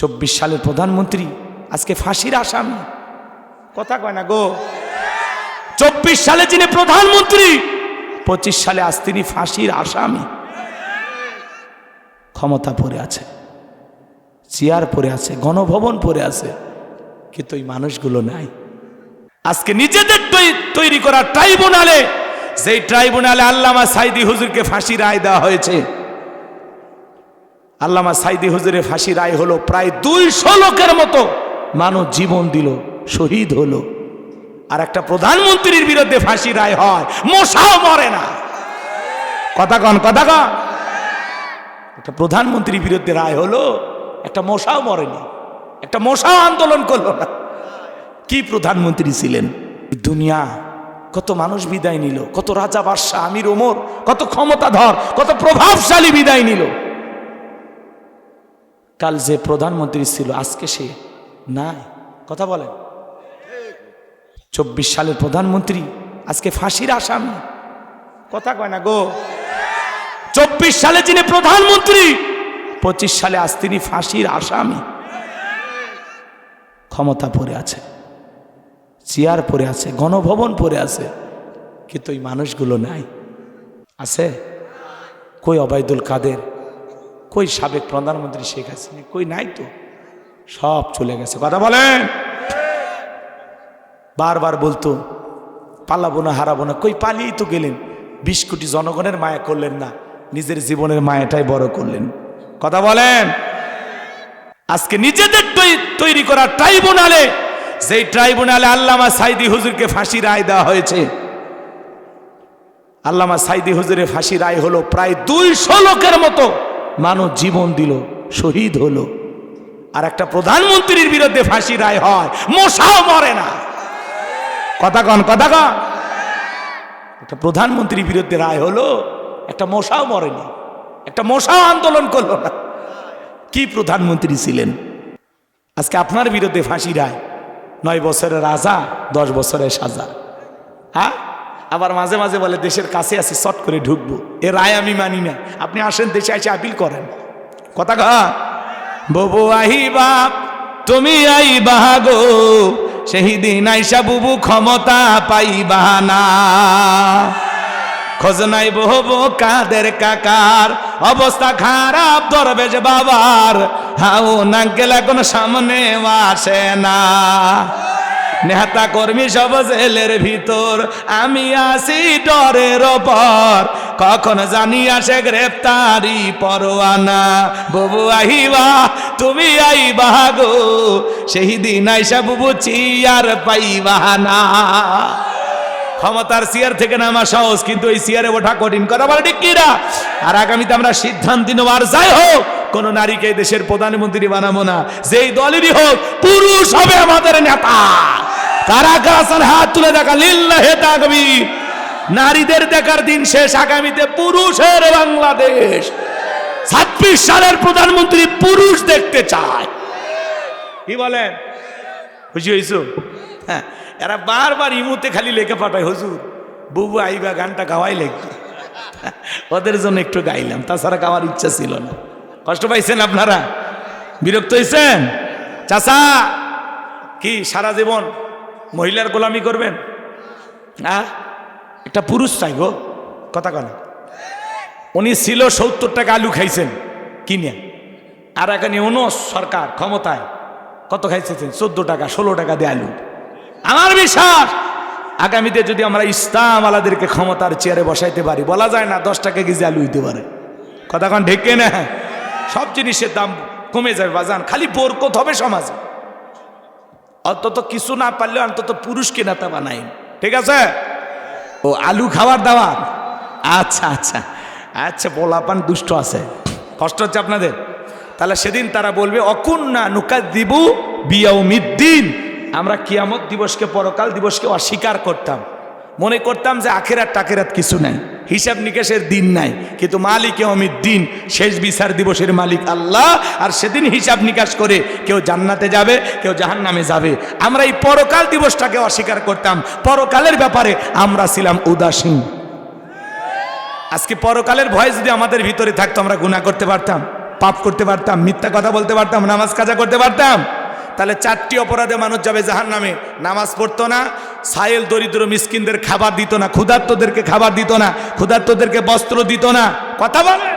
চব্বিশ সালের প্রধানমন্ত্রী, আজকে ফাঁসির আসামি। কথা কয় না গো? চব্বিশ সালে যিনি প্রধানমন্ত্রী, পঁচিশ সালে আজ তিনি ফাঁসির আসামি। ক্ষমতা পড়ে আছে, চেয়ার পড়ে আছে, গণভবন পড়ে আছে, কিন্তু ওই মানুষগুলো নাই। আজকে নিজেদের তৈরি করা ট্রাইব্যুনালে, যেই ট্রাইব্যুনালে আল্লামা সাইদি হুজুরকে ফাঁসি রায় দেওয়া হয়েছে আল্লামা সাইদি হুজুরের ফাঁসি রায় হলো প্রায় দুইশো লোকের মতো মানুষ জীবন দিল, শহীদ হলো। আর একটা প্রধানমন্ত্রীর বিরুদ্ধে ফাঁসি রায় হয়, মশাও মরে না। কথা কন কথা কন। একটা প্রধানমন্ত্রীর বিরুদ্ধে রায় হলো, একটা মশাও মরেনি, একটা মশাও আন্দোলন করল না। কি প্রধানমন্ত্রী ছিলেন? দুনিয়া কত মানুষ বিদায় নিল, কত রাজা বাদশাহ আমির ওমর, কত ক্ষমতাধর, কত প্রভাবশালী বিদায় নিল। কাল যে প্রধানমন্ত্রী ছিল, আজকে সে নাই। কথা বলেন। চব্বিশ সালের প্রধানমন্ত্রী, আজকে ফাঁসির আসামি। কথা কয় না গো। চব্বিশ সালে যিনি প্রধানমন্ত্রী, পঁচিশ সালে আজ তিনি ফাঁসির আসামি। ক্ষমতা পড়ে আছে, চেয়ার পড়ে আছে, গণভবন পড়ে আছে, কিন্তু এই মানুষগুলো নাই। আছে? কই অবায়দুল কাদের? কই সাবেক প্রধানমন্ত্রী শেখ হাসিনা? কই নাই তো? সব চলে গেছে। কথা বলেন। বারবার বলতো, পালাবো না, হারাবো না। কই পালিয়েই তো গেলেন। বিশ কোটি জনগণের মায়া করলেন না, নিজের জীবনের মায়াটাই বড় করলেন। কথা বলেন। আজকে নিজেদের তৈরি করা ট্রাইব্যুনালে, যেই ট্রাইব্যুনালে আল্লামা সাইদি হুজুরকে ফাঁসি রায় দেওয়া হয়েছে, আল্লামা সাইদি হুজুরের ফাঁসি রায় হলো প্রায় দুইশো লোকের মতো। মানুষ জীবন দিল, শহীদ হলো। আর একটা প্রধানমন্ত্রীর বিরুদ্ধে ফাঁসি রায় হয়, মশাও মরে না। কথা কন কথা কন। একটা প্রধানমন্ত্রীর বিরুদ্ধে রায় হলো, একটা মশাও মরেনি, একটা মশাও আন্দোলন করল না। কি প্রধানমন্ত্রী ছিলেন? আজকে আপনার বিরুদ্ধে ফাঁসি রায়, নয় বছরের রাজা দশ বছরের সাজা। হ্যাঁ? আবার মাঝে মাঝে বলে, দেশের কাছে আছি শট করে ঢুকবো। এ রায় আমি মানি না। আপনি আসেন, দেশে এসে আপিল করেন। কথা কা ববু আহিবা, তুমি আই বাহাগো সেই দিন আইসা বুবু ক্ষমতা পাইবা না। খোঁজ নাই বহবো কাদের কাকার, অবস্থা খারাপ দরবেশ বাবার। হাও নাঙ্কেল এখন সামনে আসে না। নেতা কর্মী সব জেলের ভিতর। আমি আসি ডরের ওপর। কখন জানি আসে গ্রেপ্তারি পরোয়ানা। ববু আহিবা, তুমি আইবা গো। সেই দিন আইসা বুবু চিয়ার পাইবা না। ক্ষমতার চেয়ার থেকে নামা সহজ, কিন্তু এই চেয়ারে ওঠা কঠিন। কথা বলে ঠিক কিনা? আর আগামীতে আমরা সিদ্ধান্ত নেব আর যাই হোক। কোন নারীকে দেশের প্রধানমন্ত্রী বানাবো না। যেই দলেরই হোক, পুরুষ হবে আমাদের নেতা। তারা কাসান হাত তুলে দেখা, লিল্লাহে তাকবীর। নারীদের দেখার দিন শেষ, আগামীতে পুরুষের বাংলাদেশ। ছাব্বিশ সালের প্রধানমন্ত্রী পুরুষ দেখতে চায়। কি বলেন? খুশি হয়েছো? হ্যাঁ এরা বারবার ইমুতে খালি লেখে পাঠায়, হুজুর, বুবু আইবা, গানটা গাওয়াই লিখবে ওদের জন্য একটু গাইলাম, তাছাড়া গাওয়ার ইচ্ছা ছিল না। কষ্ট পাইছেন আপনারা? বিরক্ত হয়েছেন চাষা কি সারা জীবন মহিলার গোলামি করবেন? হ্যাঁ একটা পুরুষ চাই গো, কথা কন। উনি ছিল সত্তর টাকা আলু খাইছেন, কিনে। আর এখানে উনো সরকার ক্ষমতায় কত খাইছেন? চোদ্দ টাকা, ষোলো টাকা দিয়ে আলু। আমার বিশ্বাস, আগামীতে যদি আমরা ইসলাম আলাদেরকে ক্ষমতার চেয়ারে বসাইতে পারি, বলা যায় না দশ টাকা কেজি আলু হইতে পারে। কথা কন ঢেকে না সব জিনিসের দাম কমে যাবে বাজান। খালি বরকত হবে সমাজে। অন্তত কিছু না পারলেও অন্তত পুরুষকে নেতা বানাই। ঠিক আছে? ও আলু খাওয়ার দাওয়াত। আচ্ছা আচ্ছা। আচ্ছা পোলাপান দুষ্ট আছে। কষ্ট হচ্ছে আপনাদের? তাহলে সেদিন তারা বলবে, অকুন্না নুকা দিবু বিয়াউমিদ্দিন। আমরা কিয়ামত দিবসকে, পরকাল দিবসকে অস্বীকার করতাম। মনে করতাম যে আখেরাত টাকেরাত কিছু নাই, হিসাব নিকেশের দিন নাই, কিন্তু মালিক অমিত দিন, শেষ বিচার দিবসের মালিক আল্লাহ, আর সেদিন হিসাব নিকাশ করে কেউ জান্নাতে যাবে, কেউ জাহান নামে যাবে। আমরা এই পরকাল দিবসটাকে অস্বীকার করতাম, পরকালের ব্যাপারে আমরা ছিলাম উদাসীন। আজকে পরকালের ভয় যদি আমাদের ভিতরে থাকতো, আমরা গুণা করতে পারতাম, পাপ করতে পারতাম, মিথ্যা কথা বলতে পারতাম, নামাজ কাজা করতে পারতাম। তাহলে চারটি অপরাধে মানুষ যাবে জাহান নামে নামাজ পড়তো না সাইল দরিদ্র মিসকিনদের খাবার দিত না, ক্ষুধার্তদেরকে খাবার দিত না, ক্ষুধার্তদেরকে বস্ত্র দিত না। কথা বলে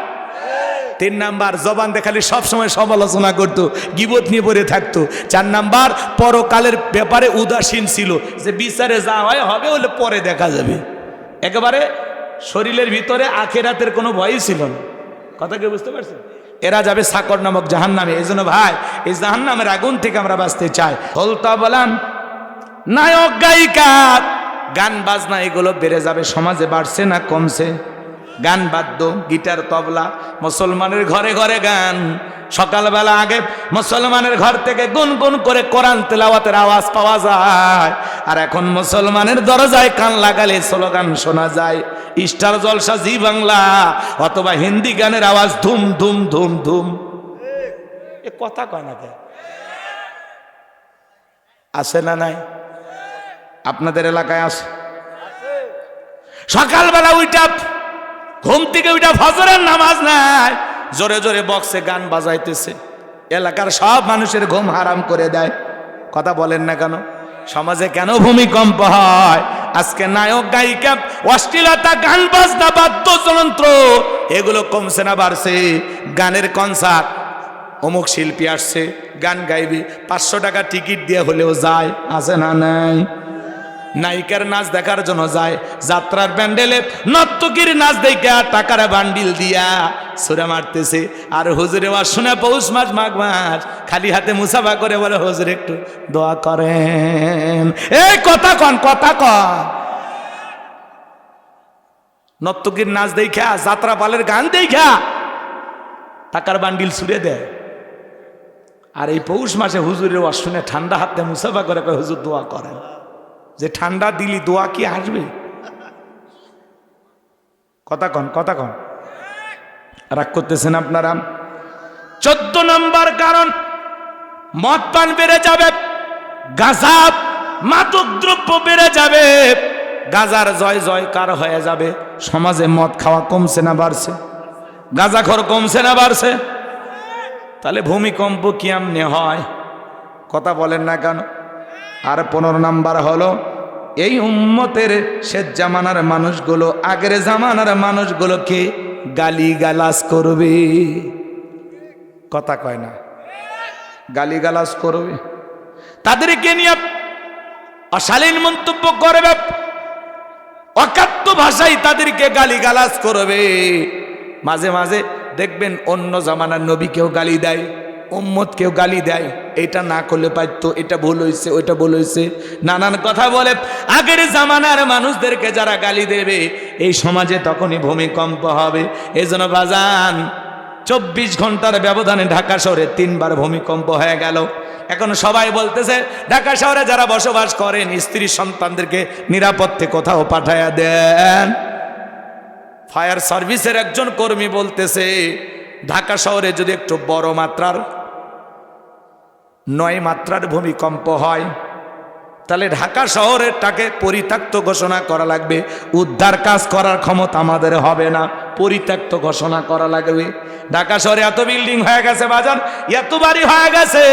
তিন নাম্বার, জবান দেখালে সবসময় সমালোচনা করতো, গিবত নিয়ে পড়ে থাকতো। চার নাম্বার, পরকালের ব্যাপারে উদাসীন ছিল, যে বিচারে যা হয় হবে হলে পরে দেখা যাবে। একেবারে শরীরের ভিতরে আখেরাতের কোনো ভয়ই ছিল না। কথা কি বুঝতে পারছেন? এরা যাবে সাকর নামক জাহান নামে এই জন্য ভাই, এই জাহান নামের আগুন থেকে আমরা বাঁচতে চাই। হলতা বলাম নায়ক গায়িকা, গান বাজনা এগুলো বেড়ে যাবে, সমাজে বাড়ছে না, কমছে। গান বাদ্য, গিটার, তবলা, মুসলমানের ঘরে ঘরে গান। সকালবেলা আগে মুসলমানের ঘর থেকে গুনগুন করে কোরআন তেলাওয়াতের আওয়াজ পাওয়া যায়। আর এখন মুসলমানের দরজায় কান লাগালে স্লোগান শোনা যায়। স্টার জলসা জি বাংলা অথবা হিন্দি গানের আওয়াজ ধুম ধুম ধুম ধুম। এ কথা কয় না কে? আছে না নাই? আপনাদের এলাকায় আছে? সকালবেলা উইটা ঘুম থেকে উইটা ফজরের নামাজ নাই জোরে জোরে বক্সে গান বাজাইতেছে। এলাকার সব মানুষের ঘুম হারাম করে দেয়। কথা বলেন না কেন? সমাজে কেন ভূমিকম্প হয়? আজকে নায়ক গায়িকা, অশ্লীলতা, গান বাজনা, বাদ্যযন্ত্র, এগুলো কমছে না, বাড়ছে। গানের কনসার্ট অমুক শিল্পী আসছে, গান গাইবে। পাঁচশো টাকা টিকিট দিয়ে হলেও যায়, আছে না নাই? নায়িকার নাচ দেখার জন্য যায়, যাত্রার প্যান্ডেলে নর্তকীর নাচ দেখা টাকার বান্ডিল দিয়া সুরে মারতেছে। আর হুজুরে ওয়াজ শুনে পৌষ মাস, মাঘ মাস, খালি হাতে মুসাফা করে বলে, হুজুর, একটু দোয়া করেন। এই কথা কন কথা কন। নর্তকীর নাচ দেখা যাত্রা পালের গান দেখা টাকার বান্ডিল ছুড়ে দেয়। আর এই পৌষ মাসে হুজুরের ওয়াজ শুনে ঠান্ডা হাতে মুসাফা করে হুজুর, দোয়া করেন। যে ঠান্ডা দিলি, দোয়া কি আসবে? কথা কন কথা কন। রাগ করতেছেন আপনারা? চোদ্দ নম্বর কারণ মদ পান বেড়ে যাবে গাঁজা মাদক দ্রব্য বেড়ে যাবে, গাজার জয় জয়কার হয়ে যাবে। সমাজে মদ খাওয়া কমছে না, বাড়ছে। গাঁজাখর কমছে না, বাড়ছে। তাহলে ভূমিকম্প কি আমনে হয়? কথা বলেন না কেন? আর পনেরো নাম্বার হলো এই উম্মতের শেষ জামানার মানুষগুলো, আগের জামানার মানুষগুলোকে গালি গালাস করবে। কথা কয় না। গালি গালাস করবে। তাদেরকে নিয়ে অশালীন মন্তব্য করবে। অকাত্য ভাষায় তাদেরকে গালি গালাস করবে। মাঝে মাঝে দেখবেন অন্য জামানার নবীকেও গালি দেয়। উম্মত কেউ গালি দেয়, এটা না করলে পারতো, এটা ভুল হয়েছে ওইটা ভুল হয়েছে নানান কথা বলে, আগের জামানার মানুষদেরকে যারা গালি দেবে, এই সমাজে তখনই ভূমিকম্প হবে। এই জন্য বাজান, চব্বিশ ঘণ্টার ব্যবধানে ঢাকা শহরে তিনবার ভূমিকম্প হয়ে গেল। এখন সবাই বলতেছে, ঢাকা শহরে যারা বসবাস করেন, স্ত্রী সন্তানদেরকে নিরাপত্তে কোথাও পাঠায়া দেন। ফায়ার সার্ভিসের একজন কর্মী বলতেছে, ঢাকা শহরে যদি একটু বড় মাত্রার নয় মাত্রার ভূমিকম্প হয়। তাহলে ঢাকা শহরের তাকে পরিত্যক্ত ঘোষণা করা লাগবে। উদ্ধার কাজ করার ক্ষমতা আমাদের হবে না। পরিত্যক্ত ঘোষণা করা লাগবে। ঢাকা শহরে এত বিল্ডিং হয়ে গেছে বাজার এত বাড়ি হয়ে গেছে।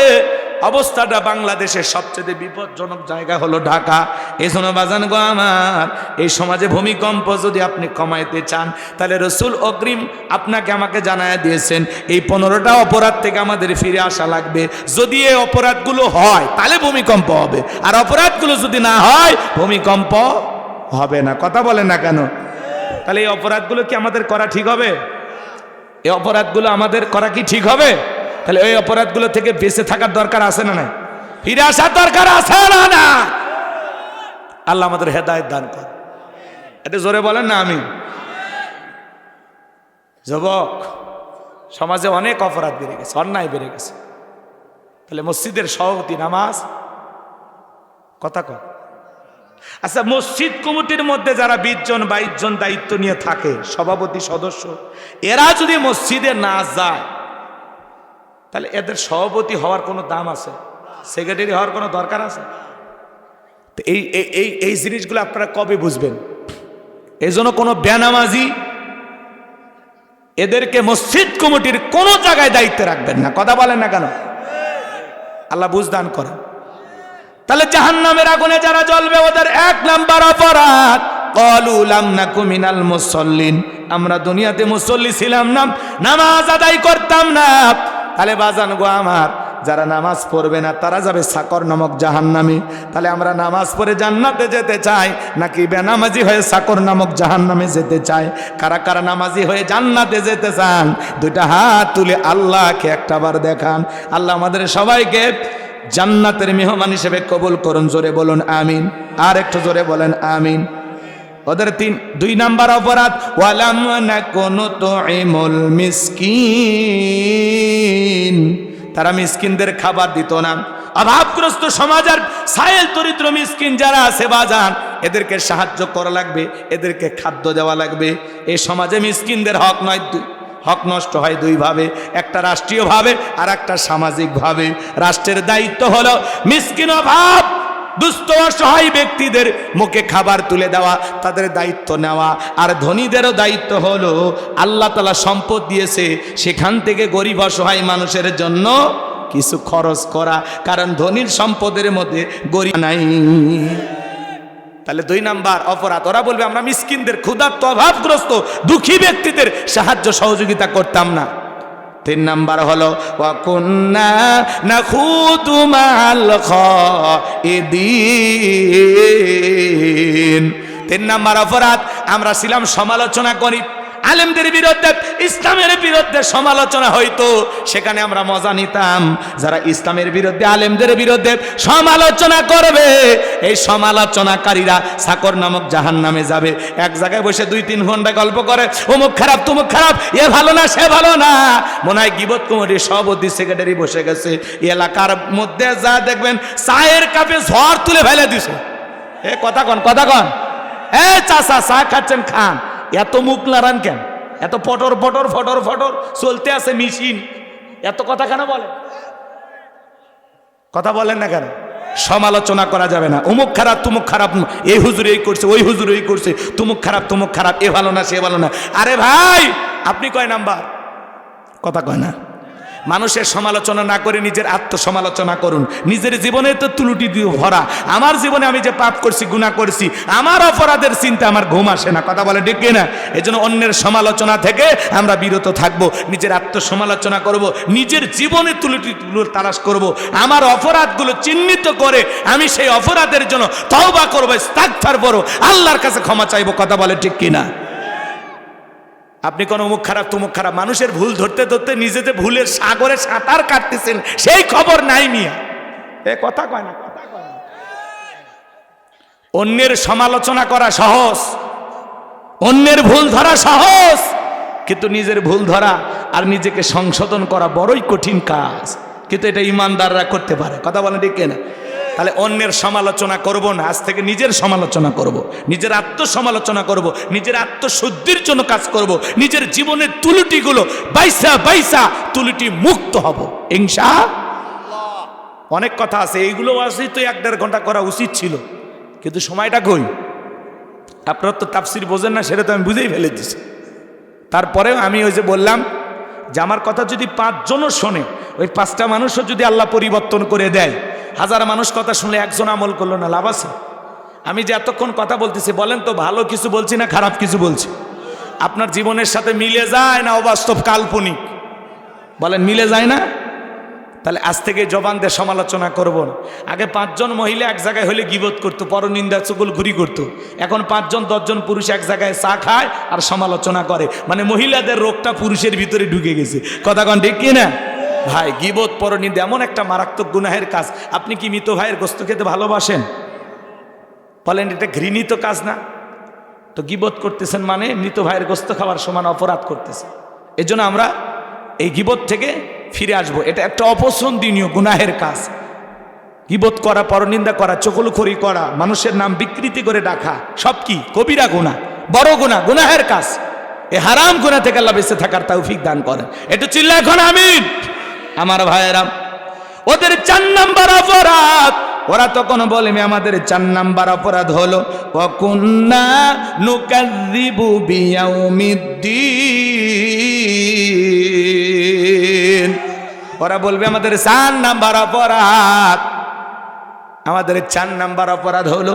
অবস্থাটা বাংলাদেশের সবচেয়ে বিপজ্জনক জায়গা হলো ঢাকা। এই জন্য বাজান গো আমার, এই সমাজে ভূমিকম্প যদি আপনি কমাইতে চান, তাহলে রসুল অগ্রিম আপনাকে আমাকে জানায় দিয়েছেন, এই পনেরোটা অপরাধ থেকে আমাদের ফিরে আসা লাগবে। যদি এই অপরাধগুলো হয়, তাহলে ভূমিকম্প হবে। আর অপরাধগুলো যদি না হয়, ভূমিকম্প হবে না। কথা বলেন না কেন? তাহলে এই অপরাধগুলো কি আমাদের করা ঠিক হবে? এই অপরাধগুলো আমাদের করা কি ঠিক হবে? তাহলে ওই অপরাধগুলো থেকে বেঁচে থাকার দরকার আছে না নাই? ফিরে আসার দরকার আছে না না আল্লাহ আমাদের হেদায়ত দান কর। এটা জোরে বলেন না আমি যুবক, সমাজে অনেক অপরাধ বেড়ে গেছে, অন্যায় বেড়ে গেছে। তাহলে মসজিদের সভাপতি নামাজ? কথা কর আচ্ছা মসজিদ কমিটির মধ্যে যারা বিশ জন, বাইশ জন দায়িত্ব নিয়ে থাকে, সভাপতি, সদস্য, এরা যদি মসজিদে না যায় তাহলে এদের সভাপতি হওয়ার কোনো দাম আছে? সেক্রেটারি হওয়ার কোনো দরকার আছে? তো এই, এই- এই জিনিসগুলো আপনারা কবে বুঝবেন? এই জন্য কোনো বেনামাজি এদেরকে মসজিদ কমিটির কোনো জায়গায় দায়িত্বে রাখবেন না। কথা বলেন না কেন? আল্লাহ বুঝদান করেন। তাহলে জাহান্নামের আগুনে যারা জ্বলবে, ওদের এক নাম্বার অপরাধ আমরা দুনিয়াতে মুসল্লি ছিলাম না, নামাজ আদায় করতাম না। তাহলে বাজান গো আমার, যারা নামাজ পড়বে না, তারা যাবে সাকর নামক জাহান্নামে। তাহলে আমরা নামাজ পড়ে জান্নাতে যেতে চাই, নাকি বেনামাজি হয়ে সাকর নামক জাহান্নামে যেতে চাই? কারা কারা নামাজি হয়ে জান্নাতে যেতে চান? দুইটা হাত তুলে আল্লাহকে একটাবার দেখান। আল্লাহ আমাদের সবাইকে জান্নাতের মেহমান হিসেবে কবুল করুন, জোরে বলুন আমিন। আর একটু জোরে বলেন আমিন। ওদের তিন, দুই নাম্বার অপরাধ, ওয়ালাম না কোনো তো এমল মিসকিন। তারা মিসকিনদের খাবার দিত না। অভাবগ্রস্ত সমাজ আর সায়েল দরিদ্র মিসকিন যারা আছে বাজান এদেরকে সাহায্য করা লাগবে, এদেরকে খাদ্য দেওয়া লাগবে। এই সমাজে মিসকিনদের হক নয় হক নষ্ট হয় দুইভাবে একটা রাষ্ট্রীয়ভাবে আর একটা সামাজিকভাবে। রাষ্ট্রের দায়িত্ব হলো মিসকিন অভাব দুস্থ অসহায় ব্যক্তিদের মুখে খাবার তুলে দেওয়া, তাদের দায়িত্ব নেওয়া। আর ধনীদেরও দায়িত্ব হলো, আল্লাহ তালা সম্পদ দিয়েছে, সেখান থেকে গরিব অসহায় মানুষের জন্য কিছু খরচ করা। কারণ ধনীর সম্পদের মধ্যে গরিব নাই। তাহলে দুই নাম্বার, অপরাধ। ওরা বলবে, আমরা মিসকিনদের ক্ষুধার্ত, অভাবগ্রস্ত, দুঃখী ব্যক্তিদের সাহায্য সহযোগিতা করতাম না। তিন নাম্বার হলো না তিন নাম্বার অপরাধ আমরা ছিলাম সমালোচনা করি আলেমদের বিরুদ্ধে ইসলামের বিরুদ্ধে সমালোচনা হইতো, সেখানে আমরা মজা নিতাম। যারা ইসলামের বিরুদ্ধে, আলেমদের বিরুদ্ধে সমালোচনা করবে, এই সমালোচনাকারীরা সাকর নামক জাহান নামে যাবে। এক জায়গায় বসে দুই তিন ঘণ্টা গল্প করে, অমুক খারাপ, তুমুক খারাপ, এ ভালো না, সে ভালো না। মনে হয় গিবত কুমারী সভাপতি সেক্রেটারি বসে গেছে। এলাকার মধ্যে যা দেখবেন, চায়ের কাপে ঝড় তুলে ফেলে দিছে। এ কথা কন কথা কন। এ চাষা চা খাচ্ছেন, খান। এত মুখ নাড়ান কেন? এত পটর পটর ফটর ফটর চলতে আছে মেশিন। এত কথা কেন বলে কথা বলেন না কেন? সমালোচনা করা যাবে না। অমুক খারাপ, তুমুক খারাপ এই হুজুর এই করছে, ওই হুজুর এই করছে, তুমুক খারাপ তুমুক খারাপ, এ ভালো না, সে ভালো না। আরে ভাই, আপনি কয় নাম্বার? কথা কয় না। মানুষের সমালোচনা না করে নিজের আত্মসমালোচনা করুন। নিজের জীবনে তো তুলুটি দিয়ে ভরা। আমার জীবনে আমি যে পাপ করছি গুণা করছি, আমার অপরাধের চিন্তা আমার ঘুম আসে না। কথা বলে ডেকে না এই জন্য অন্যের সমালোচনা থেকে আমরা বিরত থাকব, নিজের আত্মসমালোচনা করব, নিজের জীবনে তুলুটি তালাশ করব। আমার অপরাধগুলো চিহ্নিত করে আমি সেই অপরাধের জন্য তওবা করব, ইস্তাগফার করব আল্লাহর কাছে ক্ষমা চাইব, কথা বলে ঠিক কিনা? আপনি কোন মুখ খারাপ তুমুক খারাপ, মানুষের ভুল ধরতে ধরতে নিজেদের ভুলের সাগরে সাঁতার কাটতেছেন, সেই খবর নাই মিয়া। এ কথা কয় না, কথা কয় না। অন্যের সমালোচনা করা সহজ, অন্যের ভুল ধরা সহজ, কিন্তু নিজের ভুল ধরা আর নিজেকে সংশোধন করা বড়ই কঠিন কাজ। কিন্তু এটা ইমানদাররা করতে পারে। কথা বলেন ঠিক না তাহলে অন্যের সমালোচনা করব না, আজ থেকে নিজের সমালোচনা করব। নিজের আত্মসমালোচনা করব। নিজের আত্মশুদ্ধির জন্য কাজ করব। নিজের জীবনের তুলুটিগুলো বাইসা বাইসা তুলুটি মুক্ত হব ইংসা অনেক কথা আছে, এইগুলো আছে তো এক দেড় ঘণ্টা করা উচিত ছিল কিন্তু সময়টা কই আপনার তো তাপসির বোঝেন না, সেটা তো আমি বুঝেই ফেলে দিছি তারপরেও আমি ওই যে বললাম যে আমার কথা যদি পাঁচজনও শোনে, ওই পাঁচটা মানুষও যদি আল্লাহ পরিবর্তন করে দেয় হাজার মানুষ কথা শুনলে একজন আমল করল না, লাভ আছে? আমি যে এতক্ষণ কথা বলতেছি, বলেন তো ভালো কিছু বলছি না খারাপ কিছু বলছি? আপনার জীবনের সাথে মিলে যায় না অবাস্তব কাল্পনিক? বলেন, মিলে যায় না? তাহলে আজ থেকে জবান দিয়ে সমালোচনা করব আগে পাঁচজন মহিলা এক জায়গায় হলে গিবত করতো, পরনিন্দা চুকুল ঘুরি করতো। এখন পাঁচজন, দশজন পুরুষ এক জায়গায় চা খায় আর সমালোচনা করে। মানে মহিলাদের রোগটা পুরুষের ভিতরে ঢুকে গেছে। কথা কন ঠিক কি না ভাই, গিবত পরনিন্দা এমন একটা মারাত্মক গুনাহের কাজ। আপনি কি মৃত ভাইয়ের গোস্ত খেতে ভালোবাসেন? বলেন, এটা ঘৃণিত কাজ না। তো গিবত করতেছেন মানে মৃত ভাইয়ের গোস্ত খাওয়ার সমান অপরাধ করতেছেন এজন্য আমরা এই গিবত থেকে ফিরে আসব। এটা একটা অপছন্দনীয় গুনাহের কাজ। গিবত করা, পরনিন্দা করা, চকলখড়ি করা, মানুষের নাম বিকৃতি করে ডাকা, সব কি? কবিরা গুণা বড় গুণা গুনাহের কাজ। এ হারাম গুণা থেকে আল্লাহ বেঁচে থাকার তৌফিক দান করেন। এটা চিল্লা এখন আমিন। আমার ভাইয়েরাম ওদের চার নাম্বার অপরাধ। ওরা তখন বলবে আমাদের চার নাম্বার অপরাধ হলো ওরা বলবে, আমাদের চার নাম্বার অপরাধ। আমাদের চার নাম্বার অপরাধ হলো,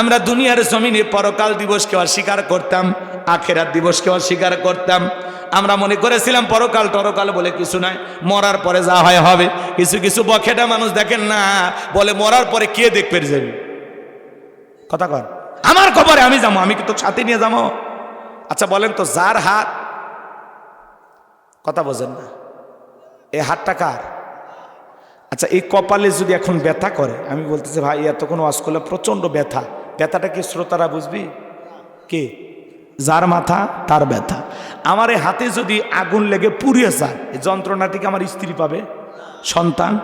আমরা দুনিয়ার জমিনে পরকাল দিবসকে অস্বীকার করতাম, আখেরাত দিবসকে অস্বীকার করতাম আমরা মনে করেছিলাম পরকাল টরকাল বলে কিছু নাই, মরার পরে যা হয় হবে। কিছু কিছু বখেটা মানুষ দেখেন না, বলে মরার পরে কে দেখবে যাবি কথা কর। আমার খবরে আমি যাব, আমি কি তো সাথে নিয়ে যাব? আচ্ছা বলেন তো, যার হাত? কথা বোঝেন না। এ হাতটা কার? আচ্ছা এই কপালে যদি এখন ব্যথা করে, আমি বলতেছি, ভাই এতক্ষণ ওয়াজ করলে প্রচণ্ড ব্যথা। ব্যথাটা কি শ্রোতারা বুঝবি? কে? যার মাথা, তার ব্যথা। আমার হাতে যদি আগুন লেগে পুড়িয়ে যায়, এই যন্ত্রণাটি কি আমার স্ত্রী পাবে? সন্তান?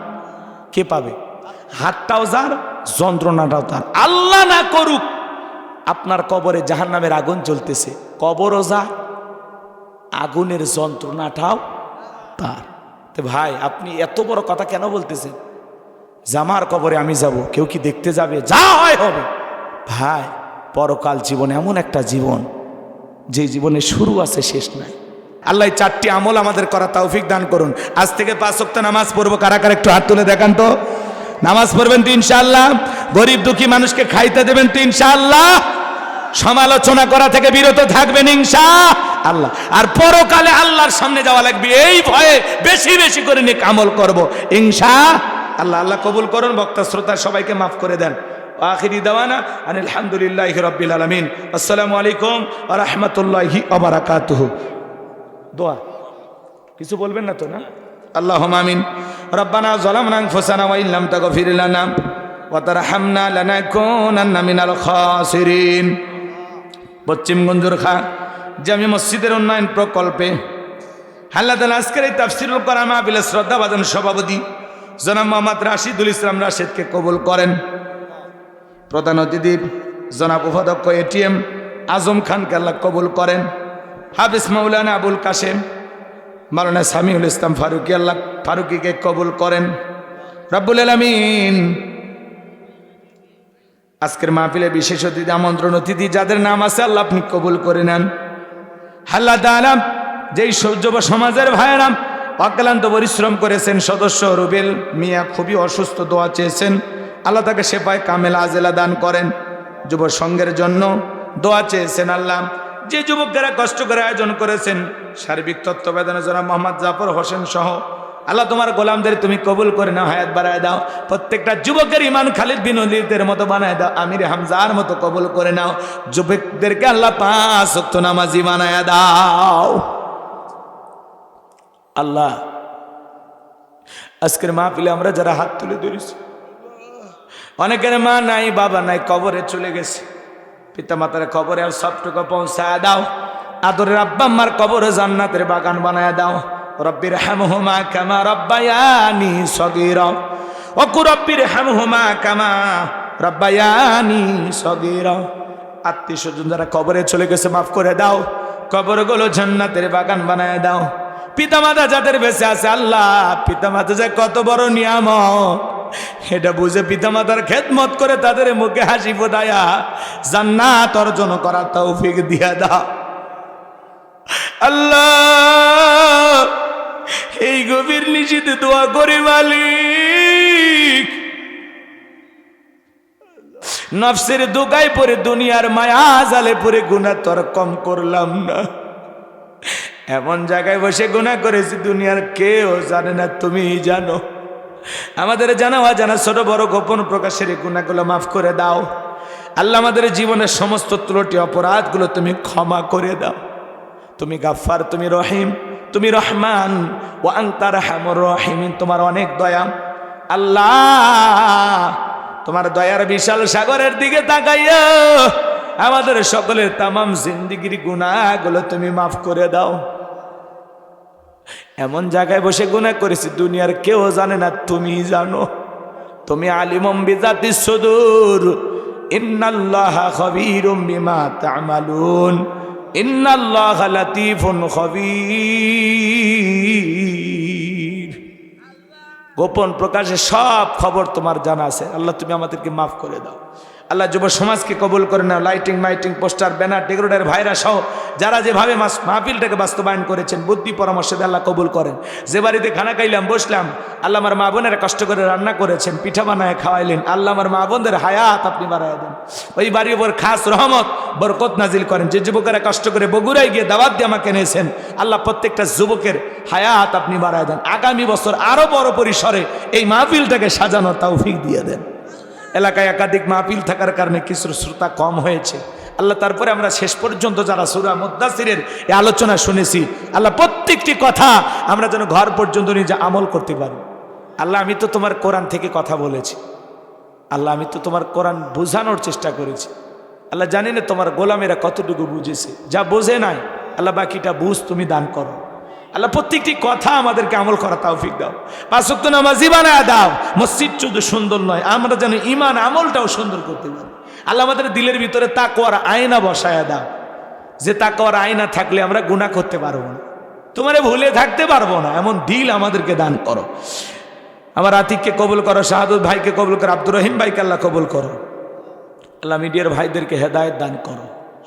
কে পাবে? হাতটাও যার, যন্ত্রণাটাও তার। আল্লাহ না করুক, আপনার কবরে জাহান নামের আগুন চলতেছে কবরও যা আগুনের যন্ত্রণাটাও তার। তো ভাই, আপনি এত বড় কথা কেন বলতেছেন? জামার কবরে আমি যাব, কেউ কি দেখতে যাবে? যা হয় হবে। ভাই, পরকাল জীবন এমন একটা জীবন। যে জীবনে শুরু আছে, শেষ নাই। আল্লাহ চারটি আমল আমাদের করা তৌফিক দান করুন। আজ থেকে পাঁচ সপ্তাহ নামাজ পড়ব। কারা কারা একটু হাত তুলে দেখান তো। নামাজ পড়বেন তো ইনশাআল্লাহ। গরিব দুঃখী মানুষকে খাইতে দেবেন তো ইনশাআল্লাহ। সমালোচনা করা থেকে বিরত থাকবেন ইনশা আল্লাহ আর পরকালে আল্লাহর সামনে যাওয়া লাগবে। এই ভয়ে বেশি বেশি করে নিয়ে কামল করব। ইনশা আল্লাহ আল্লাহ কবুল করুন। বক্তা শ্রোতা সবাইকে মাফ করে দেন। আখিরি দাওয়ানা আলহামদুলিল্লাহ রব্বিল আলমিন। আসসালামু আলাইকুম রহমতুল্লাহি আবরাকাতুহু দোয়া। কিছু বলবেন না তো, না? আল্লাহ আমিন। রব্বানা জলামনা আনফুসানা ওয়া ইল্লাম তাগফির লানা ওয়া তারহামনা লানাকুনান্না মিনাল খাসিরিন। পশ্চিম গঞ্জুর খা, জামি মসজিদের উন্নয়ন প্রকল্পে হাল্লা তালা আজকের এই তাফসিরুল করা মাহফিলের শ্রদ্ধাভাজন সভাপতি জনাব মোহাম্মদ রাশিদুল ইসলাম রাশেদকে কবুল করেন। প্রধান অতিথি জনাব উপাধ্যক্ষ এটিএম আজম খানকে আল্লাহ কবুল করেন। হাফিজ মৌলানা আবুল কাশেম মালানা সামিউল ইসলাম ফারুকি আল্লাহ ফারুকিকে কবুল করেন। রব্বুল আলমিন, আজকের মাহফিলে বিশেষ অতিথি, আমন্ত্রণ অতিথি যাদের নাম আছে আল্লাহ আপনি কবুল করে নেন। হাল্লা দালাম যেই যুব সমাজের ভাইয়েরাম অক্লান্ত পরিশ্রম করেছেন, সদস্য রুবেল মিয়া খুবই অসুস্থ দোয়া চেয়েছেন। আল্লাহ তাকে সেপায় কামেল আজেলা দান করেন। যুব সংঘের জন্য দোয়া চেয়েছেন আল্লাহ। যে যুবকেরা কষ্ট করে আয়োজন করেছেন, সার্বিক তত্ত্বাবধানে যারা মোহাম্মদ জাফর হোসেন সহ, আল্লাহ তোমার গোলামদের তুমি কবুল করে নাও, হায়াত বাড়ায় দাও। প্রত্যেকটা যুবকের ইমান খালিদ বিনোদিতের মতো বানায় দাও, আমির হামজার মতো কবুল করে নাও। যুবকদেরকে আল্লাহ পাঁচ অক্ত নামাজি বানায় দাও। আল্লাহ, আজকের মাহফিলে আমরা যারা হাত তুলে ধরেছি অনেকের মা নাই, বাবা নাই, কবরে চলে গেছে। পিতা মাতার কবরে আর সবটুকু পৌঁছায় দাও। আদরের আব্বা আম্মার কবরে জান্নাতের বাগান বানায় দাও। রব্বির হ্যামহুমা কামা রব্বায়ানি সগির। অকু রব্বির হ্যামহুমা কামা রব্বায়ানি সগির। আত্মীয় স্বজন যারা কবরে চলে গেছে, মাফ করে দাও। কবরগুলো জান্নাতের বাগান বানায় দাও। পিতামাতা যাদের বেঁচে আছে, আল্লাহ, পিতামাতা যে কত বড় নিয়ামত। এটা বুঝে পিতামাতার খেদমত করে তাদের মুখে হাসি ফোটায়া জান্নাত অর্জন করার তৌফিক দিয়া দাও। আল্লাহ, এই গভীর নিশিতে দোয়া করে মালিক। নফসের দোকায় পরে দুনিয়ার মায়া জালে পরে গুণা তোর কম করলাম না। এমন জায়গায় বসে গুণা করেছি, দুনিয়ার কেউ জানে না তুমি জানো। আমাদের জানা জানা ছোট বড় গোপন প্রকাশের গুণাগুলো মাফ করে দাও। আল্লাহ আমাদের জীবনের সমস্ত ত্রুটি, অপরাধগুলো তুমি ক্ষমা করে দাও। তুমি গাফার তুমি রহিম, তুমি রহমান ও আংতার হামর রহিম তোমার অনেক দয়া। আল্লাহ, তোমার দয়ার বিশাল সাগরের দিকে তাকাইয়া আমাদের সকলের তামাম জিন্দিগির গুণাগুলো তুমি মাফ করে দাও। এমন জায়গায় বসে গুণা করেছি, দুনিয়ার কেউ জানে না, তুমি জানো। তুমি আলিমম বিজাতি সুদূর। গোপন প্রকাশে সব খবর তোমার জানা আছে। আল্লাহ, তুমি আমাদেরকে মাফ করে দাও। আল্লাহ যুব সমাজকে কবুল করে নাও। লাইটিং মাইটিং পোস্টার ব্যানার ডেকোরেটার ভাইরা সহ যারা যেভাবে মাহফিলটাকে বাস্তবায়ন করেছেন, বুদ্ধি পরামর্শ দিয়ে আল্লাহ কবুল করেন। যে বাড়িতে খানা খাইলাম, বসলাম, আল্লাহ আমার মা বোনেরা কষ্ট করে রান্না করেছেন, পিঠা বানায় খাওয়াইলেন, আল্লাহ আমার মা বোনদের হায়াত আপনি বাড়াই দেন। ওই বাড়ির উপর খাস রহমত, বরকত নাজিল করেন। যে যুবকেরা কষ্ট করে বগুড়ায় গিয়ে দাওয়াত দিয়ে আমাকে এনেছেন, আল্লাহ প্রত্যেকটা যুবকের হায়াত আপনি বাড়ায় দেন। আগামী বছর আরও বড় পরিসরে এই মাহফিলটাকে সাজানোর তৌফিক দিয়ে দেন। এলাকায় একাধিক মাহফিল থাকার কারণে কিছু শ্রোতা কম হয়েছে। আল্লাহ তারপরে আমরা শেষ পর্যন্ত যারা সুরা মুদাসিরের এই আলোচনা শুনেছি, আল্লাহ প্রত্যেকটি কথা আমরা যেন ঘর পর্যন্ত নিজে আমল করতে পারি। আল্লাহ, আমি তো তোমার কোরআন থেকে কথা বলেছি। আল্লাহ, আমি তো তোমার কোরআন বোঝানোর চেষ্টা করেছি। আল্লাহ জানি না তোমার গোলামেরা কতটুকু বুঝেছে। যা বোঝে নাই, আল্লাহ বাকিটা বুঝ তুমি দান করো। আল্লাহ, প্রত্যেকটি কথা আমাদেরকে আমল করা তৌফিক দাও। পাঁচক্ত নামাজি বানায় দাও। মসজিদ শুধু সুন্দর নয়, আমরা যেন ইমান আমলটাও সুন্দর করতে পারি। আল্লাহ আমাদের দিলের ভিতরে তাকওয়ার আয়না বসায় দাও। যে তাকওয়ার আয়না থাকলে আমরা গুণা করতে পারব না। তোমারে ভুলে থাকতে পারব না, এমন দিল আমাদেরকে দান করো। আমার আতিককে কবুল করো শাহাদুর ভাইকে কবুল করো, আব্দুর রহিম ভাইকে আল্লাহ কবুল করো। আল্লাহ মিডিয়ার ভাইদেরকে হেদায়ত দান করো।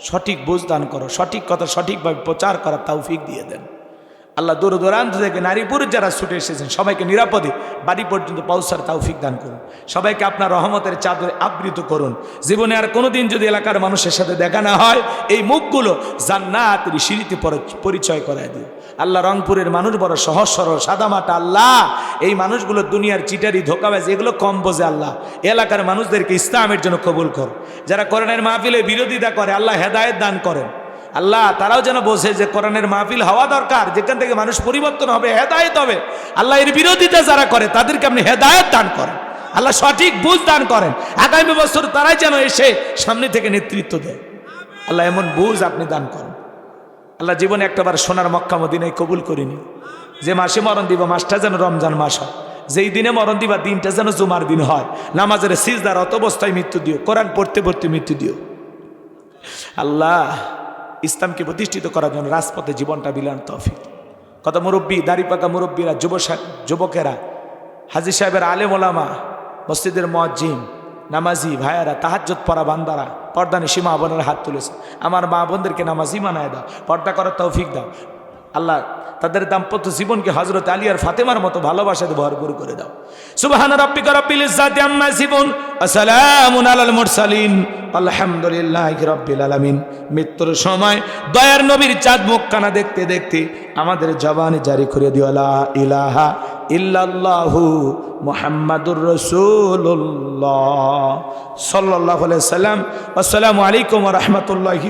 সঠিক বুঝ দান করো, সঠিক কথা সঠিকভাবে প্রচার করার তৌফিক দিয়ে দেন। আল্লাহ দূর দূরান্ত থেকে নারী পুরুষ যারা ছুটে এসেছেন, সবাইকে নিরাপদে বাড়ি পর্যন্ত পৌঁছার তৌফিক দান করুন। সবাইকে আপনার রহমতের চাদরে আবৃত করুন। জীবনে আর কোনোদিন যদি এলাকার মানুষের সাথে দেখা না হয়, এই মুখগুলো জান্নাতের সিঁড়িতে পরিচয় করায় দিও আল্লাহ রংপুরের মানুষ বড় সহজ, সরল, সাদামাটা আল্লাহ। এই মানুষগুলো দুনিয়ার চিটারি, ধোকাবাজ, এগুলো কম বোঝে আল্লাহ। এলাকার মানুষদেরকে ইসলামের জন্য কবুল কর। যারা করোনার মাহফিলে বিরোধিতা করে, আল্লাহ হেদায়েত দান করেন। আল্লাহ তারাও যেন বোঝে যে কোরআনের মাহফিল হওয়া দরকার, যেখান থেকে মানুষ পরিবর্তন হবে, হেদায়েত হবে। আল্লাহ এর বিরোধিতা যারা করে, তাদেরকে আপনি হেদায়েত দান করেন। আল্লাহ সঠিক বুঝ দান করেন। আগামী বছর তারাই যেন এসে সামনে থেকে নেতৃত্ব দেয়। আল্লাহ এমন বুঝ আপনি দান করেন। আল্লাহ জীবনে একটাবার সোনার মক্কা মদিনায় কবুল করিনি। যে মাসে মরণ দিব, মাসটা যেন রমজান মাস হয়। যেই দিনে মরণ দিবা, দিনটা যেন জুমার দিন হয়। নামাজের সিজদার অত অবস্থায় মৃত্যু দিও। কোরআন পড়তে পড়তে মৃত্যু দিও। আল্লাহ ইসলামকে প্রতিষ্ঠিত করার জন্য রাজপথে জীবনটা বিলান তফিক। কত মুরব্বী, দাড়ি পাকা মুরব্বীরা, যুব যুবকেরা হাজির সাহেবের আলেম ওলামা, মসজিদের মজ্জিম নামাজি ভাইয়ারা তাহাজ্জত পরা বান্দারা, পর্দানি সীমা বোনের হাত তুলেছে। আমার মা বোনদেরকে নামাজি মানায় দাও, পর্দা করার তৌফিক দাও। আল্লাহ তাদের দাম্পত্য জীবনকে হজরত আলী আর ফাতেমার মতো ভালোবাসাতে ভরপুর করে দাও। সুবহান রাব্বিকা আলহামদুলিল্লাহি মৃত্যুর সময় দয়ার নবীর চাঁদ মুখখানা দেখতে দেখতে আমাদের জবানে জারি করে দিও। ইলাহা ইল্লাল্লাহু সাল্লাম আসসালামু আলাইকুম ওয়া রাহমাতুল্লাহি